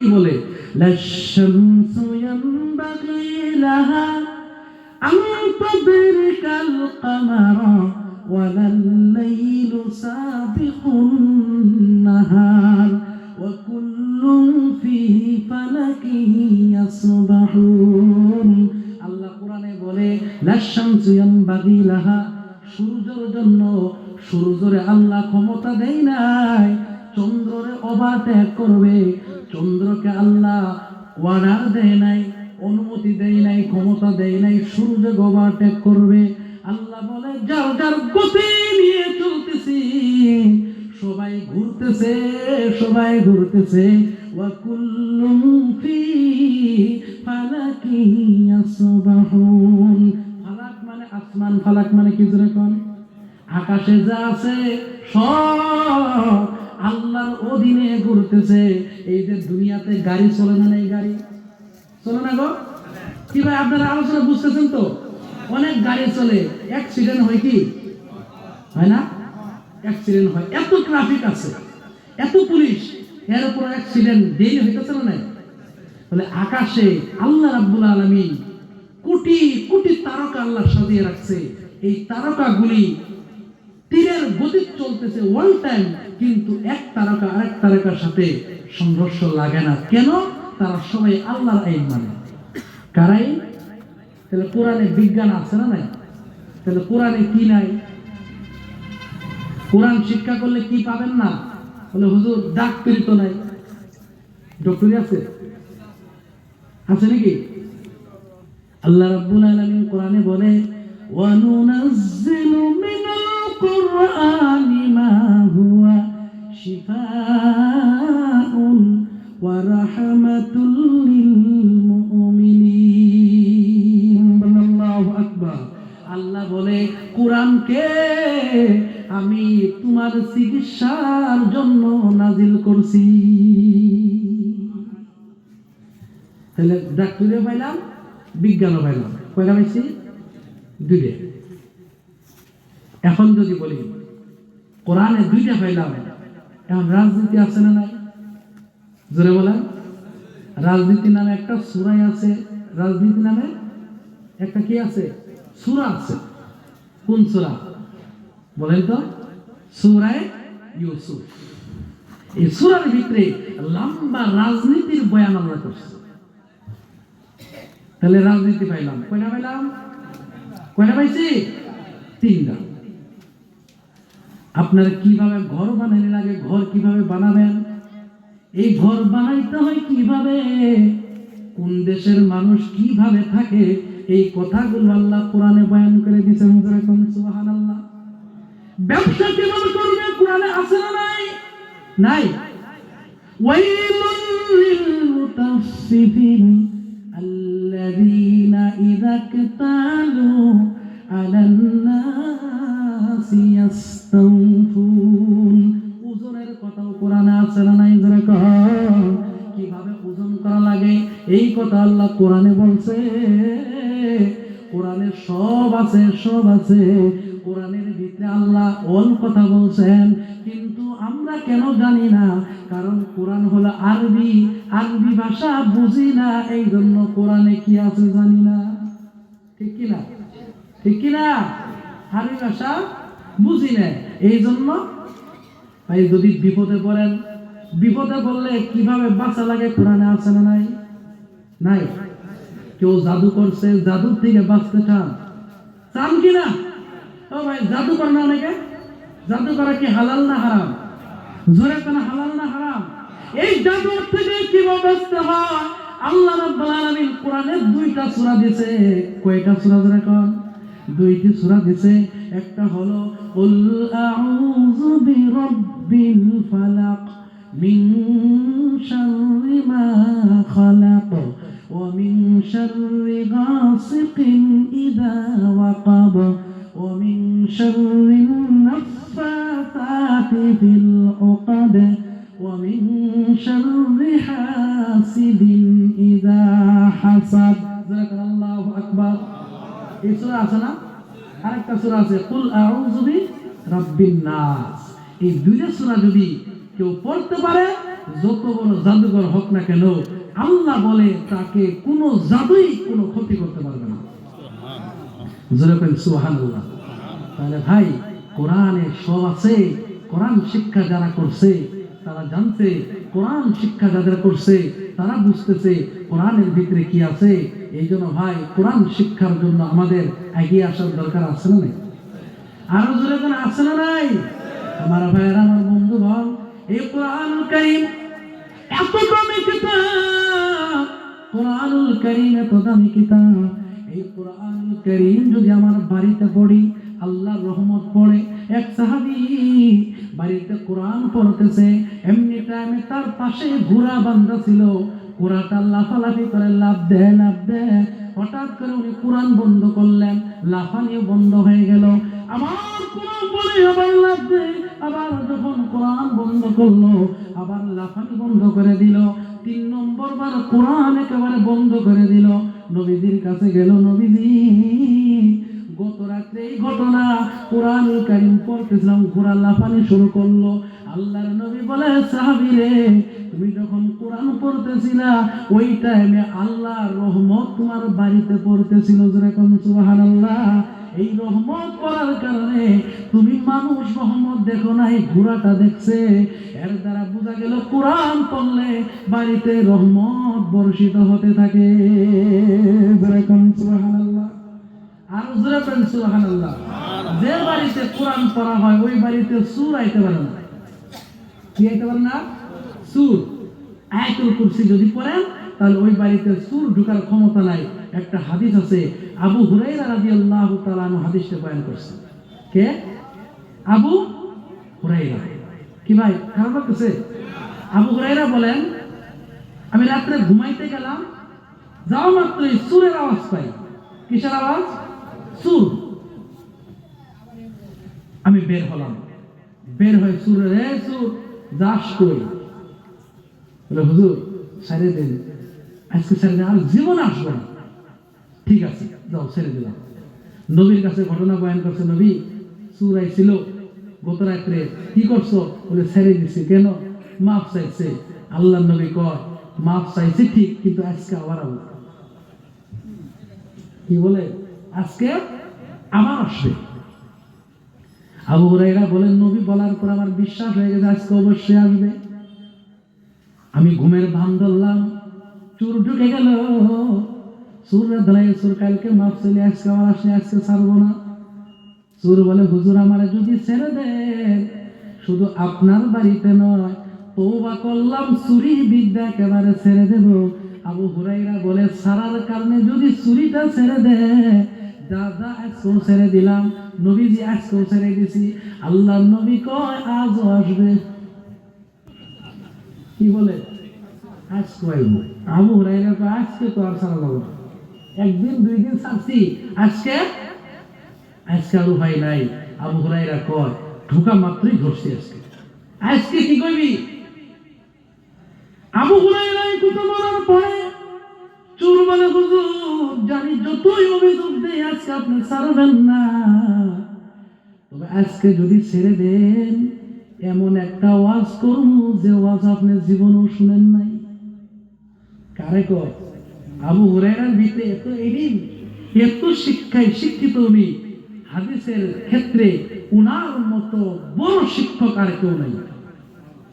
বলে লাহা নাহার আল্লাহ কোরআনে বলে লাশামসু লাহা সূর্যের জন্য সূর্যরে আল্লাহ ক্ষমতা দেয় নাই, চন্দ্ররে ওভারটেক করবে চন্দ্রকে আল্লাহ অর্ডার দেয় নাই, অনুমতি দেয় নাই, ক্ষমতা দেয় নাই, সূর্য ওভারটেক করবে। আল্লাহ বলে, যার যার গতি নিয়ে চলতেছি, সবাই ঘুরতেছে সবাই ঘুরতেছে। ফালাকি মানে আসমান, ফালাক মানে কি জোরে কোন? আকাশে যা আছে সব আল্লাহর অধীনে ঘুরতেছে। এই যে দুনিয়াতে গাড়ি চলে না এই গাড়ি? চলে না গো? কি ভাই, আপনারা আলোচনা বুঝতেছেন তো? অনেক গাড়ি চলে অ্যাক্সিডেন্ট হয় কি? হয় না? অ্যাক্সিডেন্ট হয়। এত ট্রাফিক আছে, এত পুলিশ, এর উপর অ্যাক্সিডেন্ট ডেইলি হইতেছে না বলে আকাশে আল্লাহ রাব্বুল আলামিন কোটি কোটি তারকা আল্লাহ সাজিয়ে রাখছে। এই তারকাগুলি তীরের গতি চলতেছে ওয়ান টাইম কিন্তু এক তারকা আরেক তারকার সাথে সংঘর্ষ লাগে না। কেন? তারা সবাই আল্লাহর আইন মানে কারাই? তাহলে কোরআনে বিজ্ঞান আছে না নাই? তাহলে কোরআনে কি নাই? কোরআন শিক্ষা করলে কি পাবেন না? বলে হুজুর ডাক্তারি তো নাই। ডক্টরি আছে? আছে নাকি? আল্লাহ রাব্বুল আলামিন কোরআনে বলে ওয়ানুনাজ্জিলু মিনাল হুয়া শিফাউন ওয়া রাহমাতুল লিল মুমিনিন আল্লাহু আকবার। আল্লাহ বলে কোরআনকে আমি তোমার চিকিৎসার জন্য নাজিল করছি। তাহলে ডাক্তারিও পাইলাম বিজ্ঞানও পাইলাম। কয়টা পাইছি? দুইটা। এখন যদি বলি, কোরআনে দুইটা পাইলাম এখন রাজনীতি আছে না নাই? জোরে বলেন। রাজনীতি নামে একটা সুরাই আছে। রাজনীতি নামে একটা কি আছে? সুরা আছে। কোন সুরা? বলেন তো। সুরায় ইউসুফ। এই সুরার ভিতরে লম্বা রাজনীতির বয়ান আমরা করছি। তাহলে রাজনীতি পাইলাম। কয়টা পাইলাম? কয়টা পাইছি? তিনটা। আপনারা কিভাবে ঘর বানালেন আগে ঘর কিভাবে বানাবেন এই ঘর বানাইতে হয় কিভাবে কোন দেশের মানুষ কিভাবে থাকে এই কথাগুলো আল্লাহ কোরআনে বয়ান করে দিয়েছেন যেরকম সুবহানাল্লাহ ব্যবসা কিভাবে করবে কোরআনে আছে না নাই নাই ওয়াইলুন লিল মুতাফফিফিন الذين إذا اكتالوا على الناس يستوفون কথা আল্লাহ কোরআনে বলছে কোরআনে সব আছে সব আছে। কোরআনের ভিতরে আল্লাহ অল কথা বলছেন, কিন্তু আমরা কেন জানি না? কারণ কোরআন হলো আরবি আরবি ভাষা বুঝি না এই জন্য কোরআনে কি আছে জানি না। ঠিক কি না ঠিক কি না আরবি ভাষা বুঝি না এই জন্য ভাই যদি বিপদে পড়েন, বিপদে পড়লে কীভাবে বাঁচা লাগে কোরআনে আছে না নাই? নাই। কেউ জাদু করছে, জাদুর থেকে বাঁচতে চান। চান কি না? ও ভাই, জাদু করে না অনেকে। জাদু করা কি হালাল না হারাম? জোরে কেন, হালাল না হারাম? এই জাদুর থেকে কীভাবে বাঁচতে হয়? আল্লাহ রাব্বুল আলামিন কোরআনের দুইটা সূরা দিয়েছে। কয়টা সূরা ধরে কোন? দুইটি সূরা দিয়েছে। একটা হলো, কুল আউযু বিরাব্বিল ফালাক মিন শাররি মা খালাক। ومن شر غاسق إذا وقب ومن شر النفاثات في العقد ومن شر حاسد إذا حسد ذكر الله أكبر এই সূরা আছে না আরেকটা সূরা আছে কুল আউযু বি রাব্বিন নাস এই দুইটা সূরা যদি কেউ পড়তে পারে যত বড় জাদুঘর হোক না কেন, আল্লাহ বলে তাকে কোনো জাদুই কোনো ক্ষতি করতে পারবে না। যেরকম সুহান আল্লাহ তাহলে ভাই, কোরআনে সব আছে, কোরআন শিক্ষা যারা করছে, তারা কোরআন শিক্ষা যাদের করছে, তারা বুঝতেছে কোরআনের ভিতরে কি আছে। এই জন্য ভাই, কোরআন শিক্ষার জন্য আমাদের এগিয়ে আসার দরকার আছে না আরও জোরে আছে না নাই? আমার ভাইয়েরা, আমার বন্ধু ভাই এই কোরআন এত দামি এত এই কোরআনুল করিম যদি আমার বাড়িতে পড়ি, আল্লাহর রহমত পড়ে বাড়িতে কোরআন পড়তেছে তার পাশে বান্ধা ছিল। লাফালাফি করে লাভ দেয় লাভ দেয়। হঠাৎ করে উনি কোরআন বন্ধ করলেন, লাফানিও বন্ধ হয়ে গেল। আমার কোরআন পড়ে আবার লাভ দেয়। আবার যখন কোরআন বন্ধ করল, আবার লাফানি বন্ধ করে দিল, তিন নম্বর বার কোরআন একেবারে বন্ধ করে দিল, নবীজির কাছে গেল, নবীজি, গত রাত্রে এই ঘটনা, কোরআন কারিম পড়তেছিলাম কোরআন লাফানি শুরু করল। আল্লাহর নবী বলে, সাহাবি রে, তুমি যখন কোরআন পড়তেছিলা, ওই টাইমে আল্লাহর রহমত তোমার বাড়িতে পড়তেছিল যেরকম সুবহানাল্লাহ। এই রহমত পড়ার কারণে তুমি মানুষ রহমত দেখো নাই, ঘোড়াটা দেখছে। এর দ্বারা বোঝা গেল কোরআন পড়লে বাড়িতে রহমত বর্ষিত হতে থাকে। আর জোরে পেন সুবহানাল্লাহ। যে বাড়িতে কোরআন পড়া হয়, ওই বাড়িতে সুর আইতে পারে না। কি আইতে পারে না? সুর। আয়াতুল কুরসি যদি পড়েন, তাহলে ওই বাড়িতে সুর ঢোকার ক্ষমতা নাই। একটা হাদিস আছে আবু হুরাইরা রাদিয়াল্লাহু তাআলা আনহু হাদিসটা বয়ান করছে কে? আবু হুরাইরা কি ভাই, খারাপ লাগতেছে? আবু হুরাইরা বলেন, আমি রাত্রে ঘুমাইতে গেলাম যাওয়া মাত্রই সুরের আওয়াজ পাই। কিসের আওয়াজ? সুর। আমি বের হলাম। বের হয়ে সুরের, এ সুর, যাস কই? হুজুর, ছেড়ে দিন। আজকে দিন, আর জীবন আসবে না। ঠিক আছে, যাও, ছেড়ে দিলাম। নবীর কাছে ঘটনা বয়ান করছে, নবী, সুর আইছিল গত রাত্রে। কি করছ? বলে, ছেড়ে দিছি। কেন? মাফ চাইছে। আল্লাহ নবী কর মাফ চাইছে ঠিক, কিন্তু আজকে আবার আবু কি বলে? আজকে আবার আসবে। আবু হুরাইরা বলেন, নবী বলার পর আমার বিশ্বাস হয়ে গেছে, আজকে অবশ্যই আসবে। আমি ঘুমের ভান ধরলাম, চুর ঢুকে গেল। সুর ধলাই সুর কালকে মাফ চলে আজকে আমার আসে আজকে ছাড়বো না। সুর বলে হুজুর আমার যদি ছেড়ে দেন শুধু আপনার বাড়িতে নয় তৌবা করলাম চুরি বিদ্যা একেবারে ছেড়ে দেব। আবু হুরাইরা বলে সারার কারণে যদি চুরিটা ছেড়ে দেয় দাদা আজকেও ছেড়ে দিলাম নবীজি আজকেও ছেড়ে দিছি। আল্লাহ নবী কয় আজও আসবে। কি বলে? আজকে আইব আবু হুরাইরা কয় আজকে তো আর সারা না। একদিন দুই দিন ছাড়ছি আজকে? আজকে আর উপায় নাই। আবু হুরাইরা কয়, ঢোকা মাত্রই ধরছি আজকে। আজকে কি কইবি? আবু হুরাইরা কথা বলার পরে চোর হুজুর জানি যতই অভিযোগ দেয় আজকে আপনি ছাড়বেন না। তবে আজকে যদি ছেড়ে দেন, এমন একটা ওয়াজ করুন যে ওয়াজ আপনি জীবনেও শুনেন নাই। কারে কর আবু হুরায়রার ভিতরে এত এলিম এত শিক্ষায় শিক্ষিত উনি, হাদিসের ক্ষেত্রে উনার মতো বড় শিক্ষক আর কেউ নাই।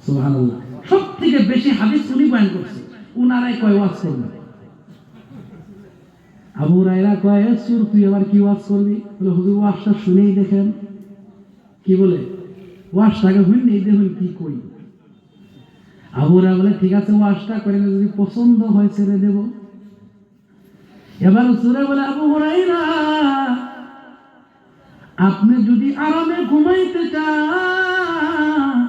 সুবহানাল্লাহ। সব থেকে বেশি হাদিস উনি বয়ান করছে। উনারাই কয়, ওয়াজ করবে? আবু রায়রা কয়, "এ সুর, তুই আবার কি ওয়াজ করবি? বলে, হুজুর, ওয়াজটা শুনেই দেখেন। কি বলে? ওয়াজটাকে শুনেই দেখুন কি কই আবুরা বলে, ঠিক আছে, ওয়াজটা করে যদি পছন্দ হয়, ছেড়ে দেব। এবার সুরে বলে, আবু হুরাইরা আপনি যদি আরামে ঘুমাইতে চান,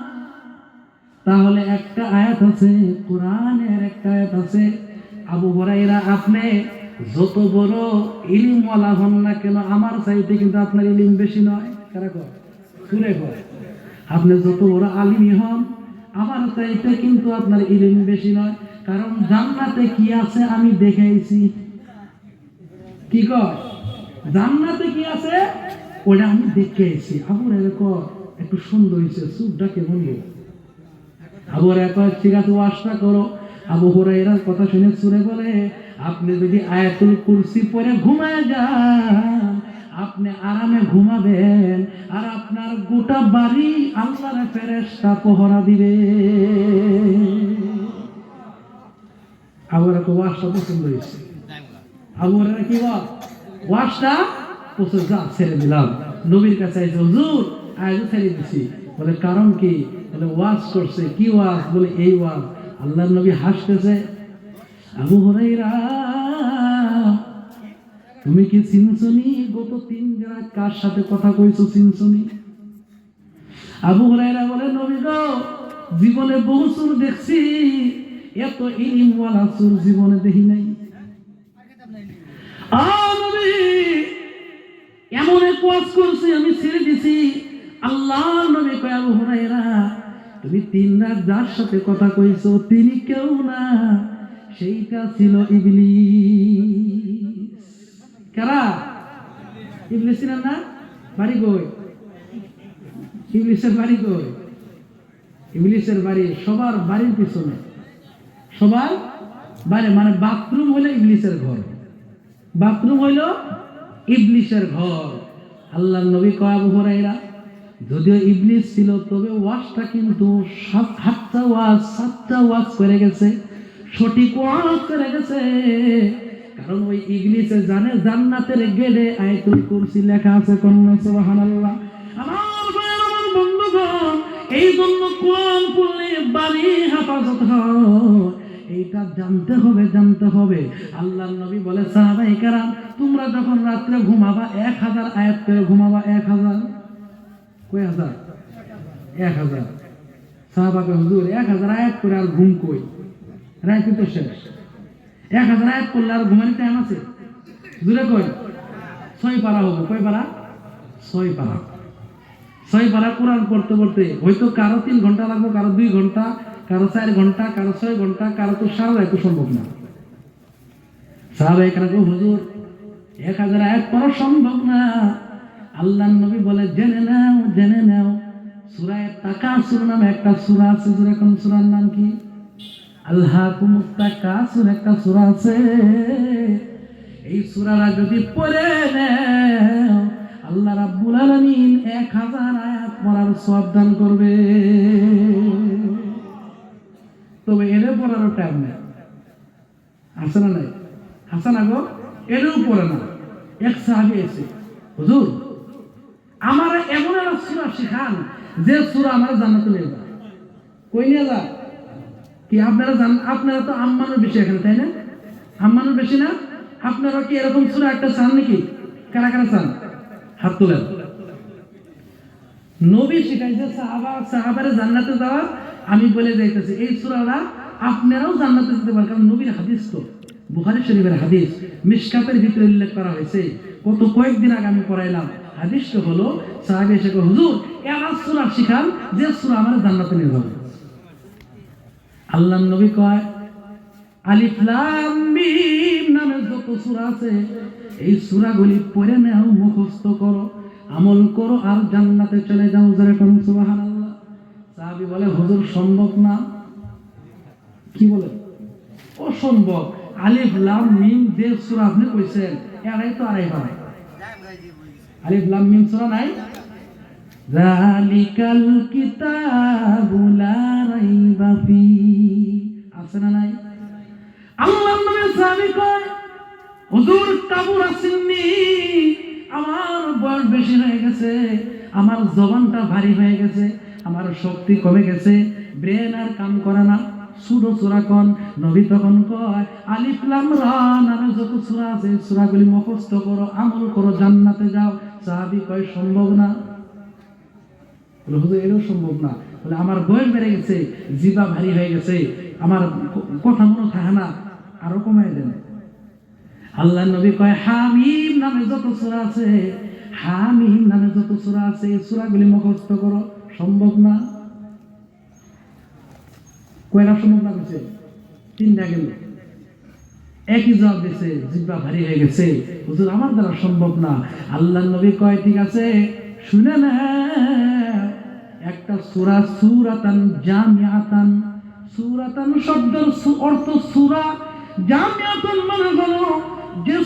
তাহলে একটা আয়াত আছে, কোরআনের একটা আয়াত আছে, আবু হুরাইরা আপনি যত বড় ইলিম ওয়ালা হন না কেন, আমার চাইতে কিন্তু আপনার ইলিম বেশি নয়? কারা কয়? সুরে কয়। আপনি যত বড় আলিমই হন, আমার চাইতে কিন্তু আপনার ইলিম বেশি নয়। কারণ জান্নাতে কি আছে আমি দেখাইছি কি কয়? জান্নাতে কি আছে? ওটা আমি দেখে আইছি আবু রে একটু সুন্দর হয়েছে সুপটা কেমন গো? আবু হরাইরা ঠিক আছে, ওয়াশটা করো। আবু কথা শুনে সুরে বলে, আপনি যদি আয়াতুল কুরসি পরে ঘুমায় যান, আপনি আরামে ঘুমাবেন আর আপনার গোটা বাড়ি আল্লাহর ফেরেশতা পহরা দিবে। আবার একটা ওয়াশটা পছন্দ হয়েছে। আবার কি বল? ওয়াশটা পছন্দ যা ছেড়ে দিলাম। নবীর কাছে আইছে, হুজুর, আয়াত ছেড়ে দিছি। বলে, কারণ কি? বলে, ওয়াজ করছে। কি ওয়াজ? বলে, এই ওয়াজ। আল্লাহর নবী হাসতেছে, আবু হরাইরা তুমি কি চিনছনি? গত তিন দিন কার সাথে কথা কইছো চিনছনি? আবু হুরায়রা বলে, নবী গো, জীবনে বহু সুর দেখছি। এত ইলিমওয়ালা সুর জীবনে দেখি নাই। এমন এক করছি, আমি ছেড়ে দিছি। আল্লাহ নবী কয়, আবু হুরায়রা, তুমি তিন রাত যার সাথে কথা কইছো, তিনি কেউ না। সেইটা ছিল ইবলিস। কারা? ইবলিস ছিলেন না? বাড়ি কই? ইবলিসের বাড়ি কই? ইবলিসের বাড়ি সবার বাড়ির পিছনে। সবার বাড়ি মানে বাথরুম হলে ইবলিসের ঘর। বাথরুম হইল ইবলিশের ঘর। আল্লাহ নবী কয়, আবু যদিও ইবলিস ছিল, তবে ওয়াজটা কিন্তু সাত সাতটা ওয়াজ সাতটা ওয়াজ করে গেছে, সঠিক ওয়াজ করে গেছে। কারণ ওই ইবলিসে জানে, জান্নাতের গেলে আয়াতুল কুরসি লেখা আছে, কন্যা, সুবহানাল্লাহ। এই জন্য কোরআন পড়লে বাড়ি হেফাজত হয়। এইটা জানতে হবে জানতে হবে। আল্লাহ নবী বলে, সাহাবাই কারাম, তোমরা যখন রাত্রে ঘুমাবা, এক হাজার আয়াত করে ঘুমাবা, এক হাজার? কয় হাজার? এক হাজার। সাহাবাকে হুজুর, এক হাজার আয়াত করে আর ঘুম কই? রায় তো শেষ। এক হাজার আয়াত করলে আর ঘুমানি টাইম আছে? দূরে কই ছয় পারা হব। কয় পারা? ছয় পারা। ছয় পারা কোরআন পড়তে পড়তে, হয়তো কারও তিন ঘণ্টা লাগবে, কারও দুই ঘণ্টা। কারও চার ঘণ্টা কারও ছয় ঘণ্টা কারও তো সারা রাত সম্ভব না। সাহাবা এখানে হুজুর, এক হাজার আয়াত পড়া সম্ভব না। আল্লাহ নবী বলে, জেনে নাও জেনে নাও সুরায় টাকা সুর নামে একটা সুরা আছে সুরা সুরার নাম কি? আল্লাহ কুমুত্তাকা সুর একটা সুরা আছে। এই সুরারা যদি পড়ে নেও, আল্লাহ রাব্বুল আলামিন এক হাজার আয়াত পড়ার সব দান করবে। তবে এদের পড়ারও টাইম নেই। আছে না নাই? আছে না গো? এরও পড়ে না। এক সাহাবি এসে হুজুর, আমার এমন একটা সুরা শিখান যে সুরা আমার জান্নাতে নিয়ে যায় কই নিয়ে যা কি আপনারা জান, আপনারা তো আম্মানের বেশি এখানে, তাই না? আম্মানের বেশি না? আপনারা কি এরকম সুরা একটা চান নাকি? কারা কারা চান? হাত তোলেন। নবী শিখাইছে সাহাবা, সাহাবারে জান্নাতে যাওয়া আমি বলে যাইতেছি, এই সুরাটা আপনারাও জান্নাতে যেতে পারেন, কারণ নবীর হাদিস তো, বুখারী শরীফের হাদিস মিশকাতের ভিতরে উল্লেখ করা হয়েছে। কত কয়েকদিন আগে আমি পড়াইলাম, হাদিসটা হলো, সাহাবি এসে হুজুর, এমন সুরা শিখান যে সুরা আমার জান্নাতে নিয়ে যাবে। আল্লাহ নবী কয়, আলিফ লাম মিম নামে যত সূরা আছে, এই সূরাগুলি পড়ে নাও, মুখস্থ করো, আমল করো, আর জান্নাতে চলে যাও যেরকম সুবহানাল্লাহ। সাহাবী বলে, হুজুর, সম্ভব না? কি বলে? অসম্ভব। আলিফ, লাম, মিম সূরা আপনি কইছেন এরাই তো পারে আলিফ, লাম, মিম নাই? জালিকাল রাইবা ফি। আছে না নাই? সাহাবী কয়, হুজুর, কাবুর আসেননি। আমার বয়স বেশি হয়ে গেছে। আমার জবানটা ভারী হয়ে গেছে। আমার শক্তি কমে গেছে। ব্রেন আর কাম করে না। সুরো সুরা কন, নবী তখন কয়, আলিফ লাম রা নামে যত সূরা আছে, সূরাগুলি মুখস্থ করো, আমল করো, জান্নাতে যাও। সাহাবী কয়, সম্ভব না। হুজুর, এটাও সম্ভব না। বলে, আমার বয়স বেড়ে গেছে, জিবা ভারী হয়ে গেছে, আমার কথা মনে থাকে না, আরও কমাই দেন। আল্লাহ নবী কয়, হামিম নামে যত সূরা আছে, হামিম নামে যত সূরা আছে এই সূরাগুলি মুখস্থ করো। সম্ভব না। কয়টা সম্ভব না কইছে তিনটা গেল। একই জবাব দিছে জিব্বা ভারী হয়ে গেছে। হুজুর, আমার দ্বারা সম্ভব না। আল্লাহ নবী কয়, ঠিক আছে, শুনে না। একটা সুরা সূরাতান জামিআতান। সূরাতান শব্দের অর্থ সূরা। জামিআতান মানে হলো যে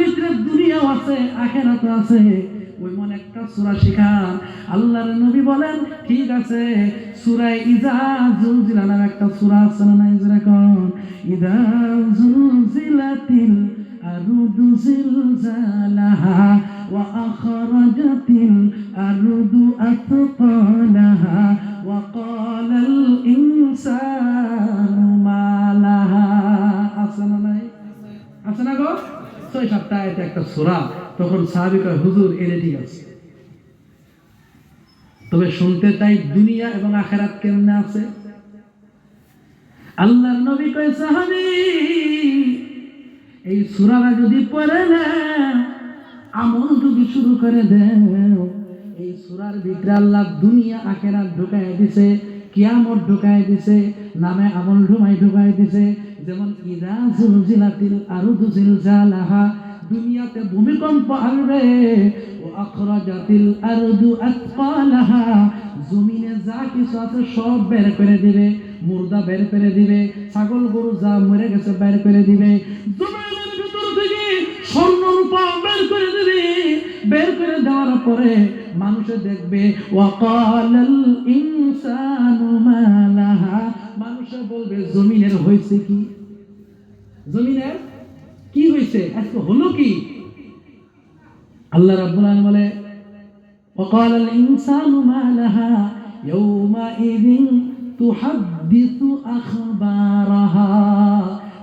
ভিতরে দুনিয়াও আছে আখেরাত আছে। একটা সূরা শিখান। আল্লাহর নবী বলেন, ঠিক আছে, সূরা ইজা জুলজিলা নামে একটা সূরা আছে না নাই যেরকম ইদা জুলজিলাতিল আখরাজাতিল আরুদু আথqalaha ওয়া ক্বালাল ইনসানু মা লাহা আছে না নাই? না গো? ছয় আয়াতে একটা সূরা। তখন সাহাবী হুজুর এলে ঠিক আছে। তবে শুনতে চাই দুনিয়া এবং আখেরাত কেমনে আছে? আল্লাহর নবী কয়, সাহাবী, এই সূরাটা যদি পড়ে না, আমল যদি শুরু করে দেও। এই সূরার ভিতরে আল্লাহ দুনিয়া, আখেরাত ঢুকায় দিছে, কিয়ামত ঢুকায় দিছে, নামে আমল ঢুমাই ঢুকায় দিছে। যেমন, ইদা জুলজিলাতিল আরুদু জিলজালাহা দুনিয়াতে ভূমিকম্প আসবে। ও আখরাজাতিল আরদু জমিনে যা কিছু আছে সব বের করে দিবে, মুর্দা বের করে দিবে, ছাগল গরু যা মরে গেছে বের করে দিবে। জমিনের ভিতর থেকে স্বর্ণ রূপা বের করে দিবে। বের করে দেওয়ার পরে মানুষে দেখবে ওয়াকালাল ইনসানু মা লাহা। মানুষে বলবে, জমিনের হয়েছে কি? জমিনের কি হয়েছে আজকে হলো কি আল্লাহ রাব্বুল আলামিন বলে وقال الإنسان ما لها يومئذ تحدث أخبارها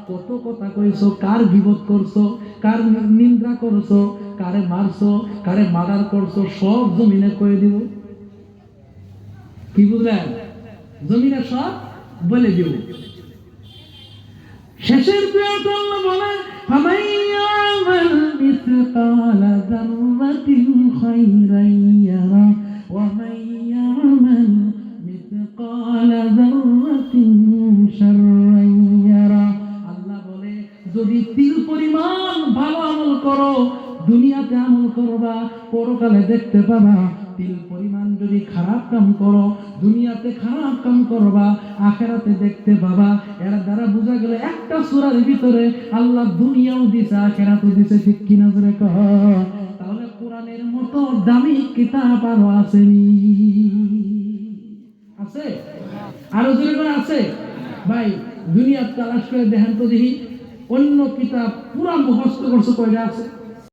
কত কথা কইছো কার বিপদ করছো কার নিন্দা করছো কারে মারছো কারে মার্ডার করছো সব জমিনে কয়ে দিব কি বুঝলেন জমিনে সব বলে দিব শেষের প্রিয়ত আল্লাহ বলে فمن يعمل مثقال ذرة خيرا يره ومن يعمل مثقال ذرة شرا يره আল্লাহ বলে যদি তিল পরিমাণ ভালো আমল করো দুনিয়াতে আমল করবা পরকালে দেখতে পাবা তিল পরিমাণ যদি খারাপ কাম করো, দুনিয়াতে খারাপ কাম করবা, আখেরাতে দেখতে পাবা। এর দ্বারা বোঝা গেল একটা সূরার ভিতরে আল্লাহ দুনিয়াও দিছে, আখেরাতও দিছে, ঠিক কিনা জোরে কহ? তাহলে কোরআনের মতো দামি কিতাব আরও আসেনি। আছে? আরও জোরে করে আছে? ভাই, দুনিয়ার তালাশ করে দেখেন তো দেখি, অন্য কিতাব পুরা মুখস্থ করছে কয়টা আছে?